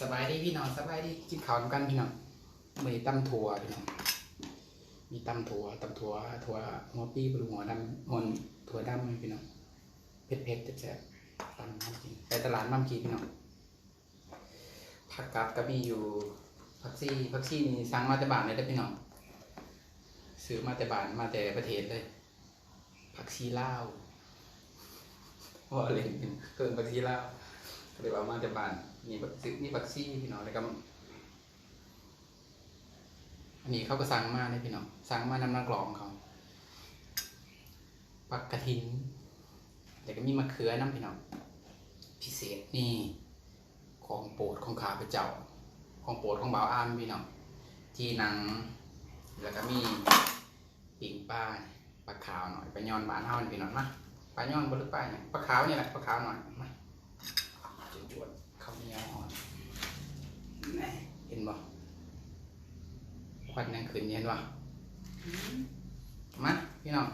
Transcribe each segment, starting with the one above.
สบายดีพี่น้องสบายดีกินข้าวกันพี่น้องมีตำถั่วพี่น้องมีตำถั่วตำถั่วถั่วหัวปีหรือหัวดำหัวถั่วดำพี่น้องเผ็ดเผ็ดแซ่บตำน้ำกินไปตลาดน้ำกินพี่น้องผักกาดก็มีอยู่ผักซี่ผักซี่นี่สั่งมาแต่บ้านเลยเด้อพี่น้องซื้อมาแต่บ้านมาแต่ประเทศเลยผักชีลาวว่าเล่นเกินผักชีลาวก็เลยว่ามาแต่บ้าน นี่ผักซีนี่ผักชีพี่น้องแล้วก็อันนี้เขาก็สั่งมาเลยพี่น้องสั่งมานำนักร้องเขาผักกระถินแต่ก็มีมะเขือน้ำพี่น้องพิเศษนี่ของโปรดของขาพเจ้า ของโปรดของบ่าวอามพี่น้องจีหนังแล้วก็มีปิ่งปลาปลาขาวหน่อยปลาย้อนบานเฮานี่พี่น้องมาปลาย้อนบ่หรือปลาเนี่ยปลาขาวนี่แหละปลาขาวหน่อยมา เหนียวอ่อนนี่เห็นบ่ควันยังขึ้นเห็นบ่มาพี่น้อง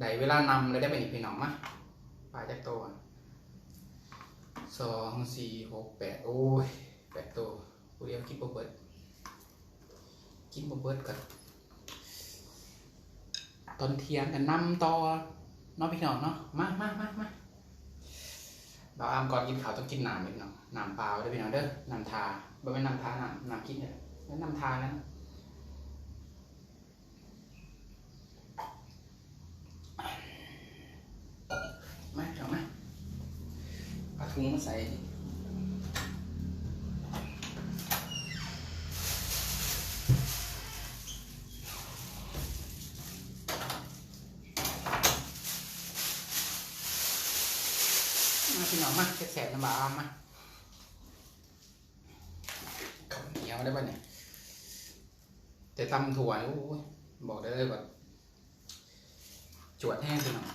ได้เวลานำเลยได้ไปนี่พี่น้องมาปลาจักตัวสองสี่หกแปดโอ้ยแปดตัวผู้เดียวคิดบ่เบิดกินบะเบิดกันตอนเที่ยงกันนำต่อเนาะพี่น้องเนาะมามามามา เราอ้ามก่อนกินข้าวต้องกินน้ำเลยพี่น้องน้ำเปล่าได้อพี่น้องเด้อน้ำทาบ่เป็นน้ำทาน้ำน้ำกินเนี่ยแล้วน้ำทานั้นมาเอามาเอาถุงมาใส่ พี่น้องมาแสบๆน้ำบาอามมาข้าวเหนียวได้ป่ะเนี่ย แต่ตำถั่วนี่โอ้ยบอกได้เลยว่าจวดแห้งพี่น้อง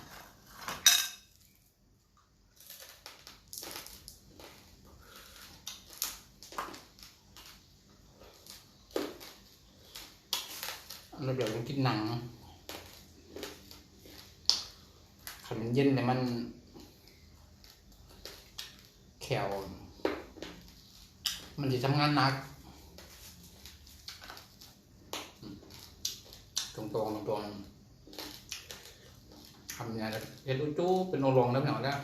อันนี้เดี๋ยวต้องกินหนังขันมันเย็นเนี่ยมัน แขว มันจะทำงานหนักอืมตรงตรงๆตรงๆทำเนี่ยเอ็ดจู้เป็นโอลงแล้วไม่เอแล้ว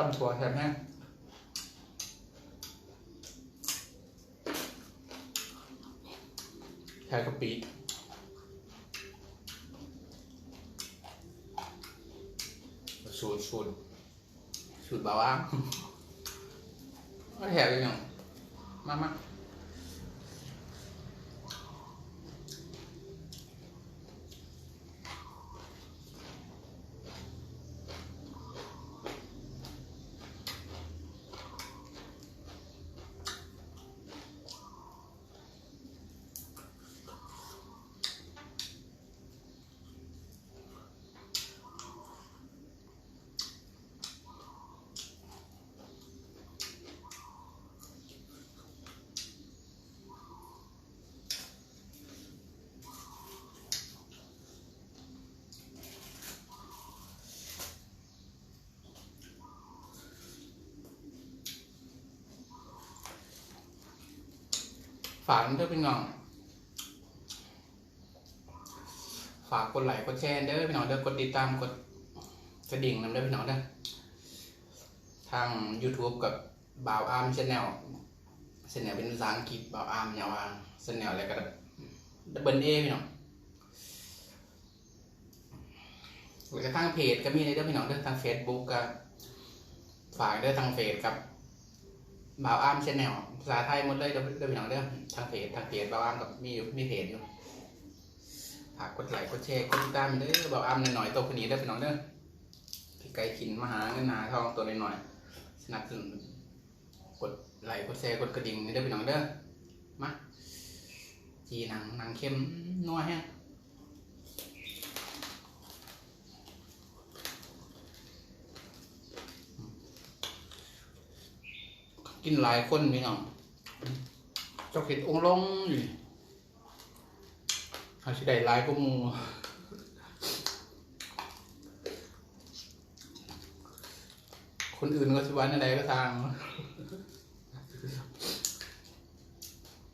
ตำถั่วแถมแห้งแค่กะปิสูตรสูตรสูตรบาวางแถมเลยเนาะมามา ฝากเด้อพี่น้อง ฝากกดไลค์กดแชร์เด้อพี่น้องเด้อกดติดตามกดกระดิ่งนำเด้อพี่น้องเด้อทาง YouTube กับบ่าวอาร์มชาแนลชาแนลเป็นภาษาอังกฤษบ่าวอาร์มยาวอาร์มชาแนลอะไรก็ดับเบิลเอพี่น้องหรือทางเพจก็มีในเด้อพี่น้องเด้อทาง Facebook ก็ฝากเด้อทางเฟซกับ บ่าวอามชแนลภาษาไทยหมดเลยเดี๋ยวเดี๋ยวพี่น้องเด้อทางเพจทางเพจบ่าวอามกับมีอยู่มีเพจอยู่ฝากกดไลค์กดแชร์กดติดตามเด้อบ่าวอามหน่อยๆตัวคนนี้เด้อพี่น้องเด้อพี่ไก่ขินมาหาเงินหาทองตัวหน้อยๆสนับสนุนกดไลค์กดแชร์กดกระดิ่งเด้อพี่น้องเด้อมาจีหนังหนังเค็มนัวแห้ง กินหลายคนพี่น้องเจ้าเห็ดองลงอยู่นี่เขาสิได้หลายก็มูคนอื่นก็สิวันอะไรก็ทาง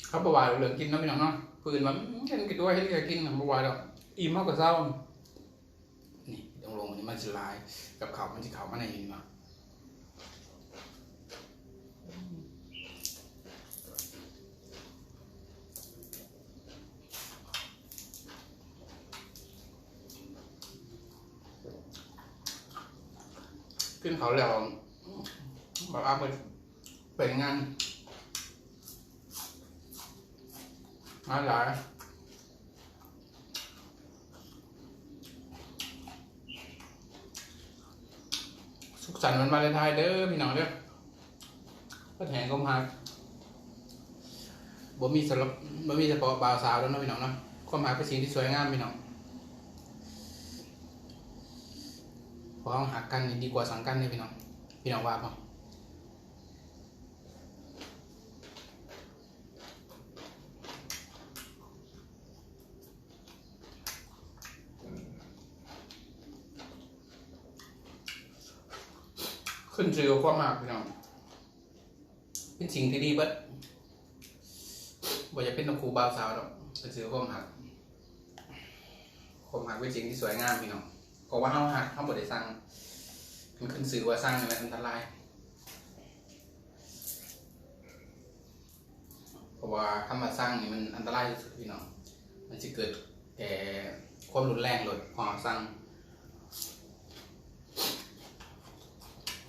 เขาประวัติเหลืองกินเนาะพี่น้องเนาะปืนมันเห็นกินด้วยเห็นแกกินประวัติแล้วอิ่มมากกว่าเศร้านี่ตรงลงนนี้มันจะลาย กับเขามันจะเขามาในนี้มา ขึ้นเขาแล้วบอกอาไปไปงานมาหลายสุขสันต์วันวาเลนไทน์เด้อพี่น้องเด้อก็แทงก็มาบ่มีสำหรับบ่มีเฉพาะบ่าวสาวแล้วนะพี่น้องเนาะความหมายเป็นสิ่งที่สวยงามพี่น้อง เพราะเราหักกันดีกว่าสังกันนี่พี่น้อง พี่น้องว่าป่ะขึ้นชื่อกับความหักพี่น้อง เป็นสิ่งที่ดีเบิดบ่จะเป็นครูบ่าวสาวหรอกเป็นชื่อความหักความหักเป็นสิ่งที่สวยงามพี่น้อง เพราะว่าเฮาหักเฮาบ่ได้สั่งมันขึ้นสื่อว่าสร้างนี่มันอันตรายเพราะว่าคำว่าสร้างนี่มันอันตรายที่สุดพี่น้องมันจะเกิดแก่ความรุนแรงเลยพอเราสร้าง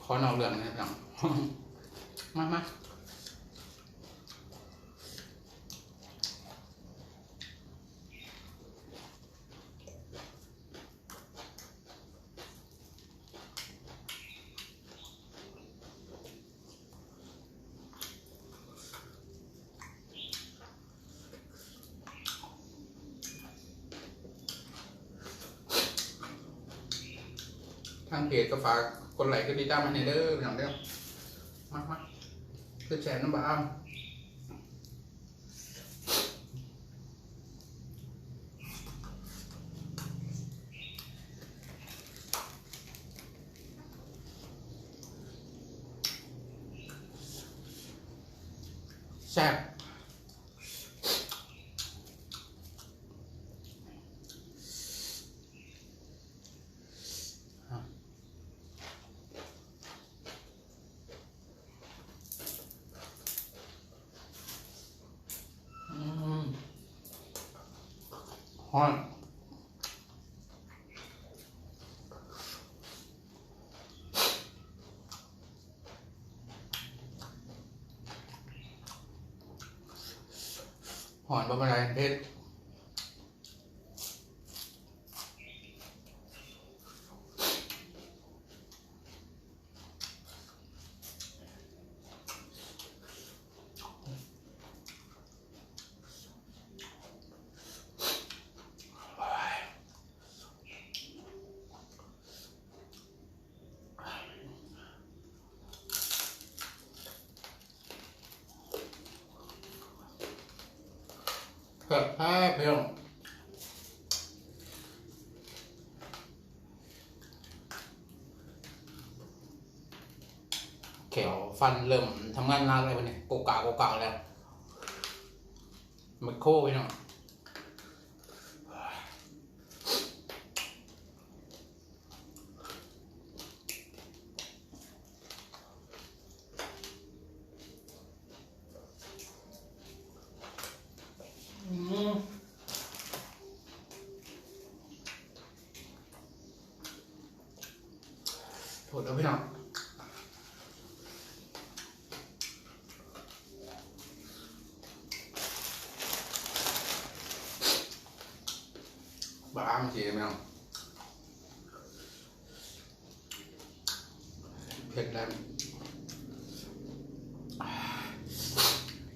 ขอนอกเรื่องนะครับพี่น้องมากมาทางเพจก็ฝากกดไลค์กดติดตามมาให้เด้อพี่น้องเด้อมากมากเพื่อแชร์น้ำบ้ามแซ่บ ฮอนหอนบ่เป็นไรเพชร เผ็ดแพ้เพียงเขียวฟันเริ่มทำงานนานเลยวันนี้โกกาโกกาแล้วมันโค้ไปหน่อยอืม โทษแล้วพี่น้องบ้ามันเสียพี่น้องเผ็ดแล้ว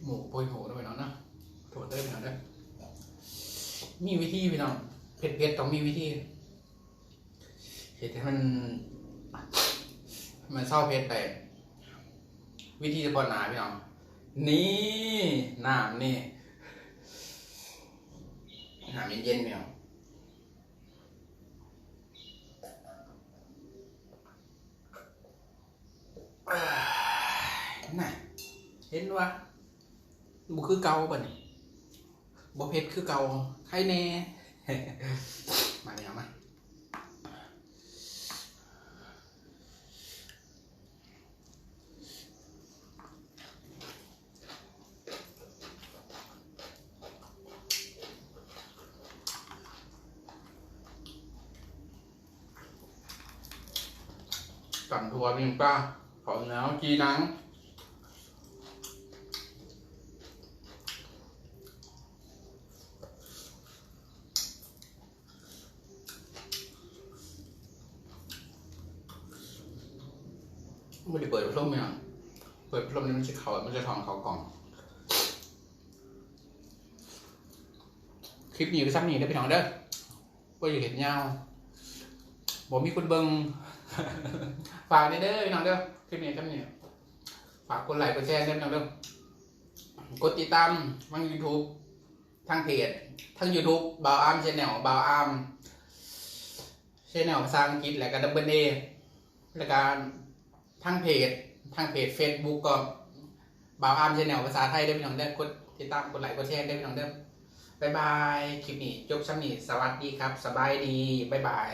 หมูโปรยหมูด้วยพี่น้องนะมีวิธีพี่น้องเผ็ดเผ็ดต้องมีวิธีเห็ดให้มัน มันเศร้าเผ็ดไปวิธีเฉพาะหนาพี่น้องนี่น้ำนี่น้ำเย็นๆพี่น้องอ่น่ะเห็นวะบุคือเกาป่ะนี่บ่เผ็ดคือเกาใครแน่ มาเนี่ยมา กันทัวร์พิมพ์ป้าขอแล้วจีนังไม่ได้เปิดพัดลมเนี่ยเปิดพัดลมนี่มันจะเขามันจะถอนเขากล่อง คลิปนี้ก็ซ้ำนี้ได้อพี่น้องเด้อว่าอย่เห็นยาวบอกมีคนเบิง ฝากเด้อพี่น้องเด้อคลิปนี้ซ้ำนี้ฝากกดไลค์กดแชร์เด้วยพี่น้องเด้อกดติดตามทาง YouTube ทางเพจทาง YouTube บาวอาร์มชแนลบาวอาร์มชแนลภาษาอังกฤษและก็ดับเบิลเอและการทางเพจทางเพจ Facebook ก็บาวอาร์มชแนลภาษาไทยได้อพี่น้องเด้อกดติดตามกดไลค์กดแชร์ได้อพี่น้องเด้อบายบาย คลิปนี้จบซ้ำนี้สวัสดีครับ สบายดีบายบาย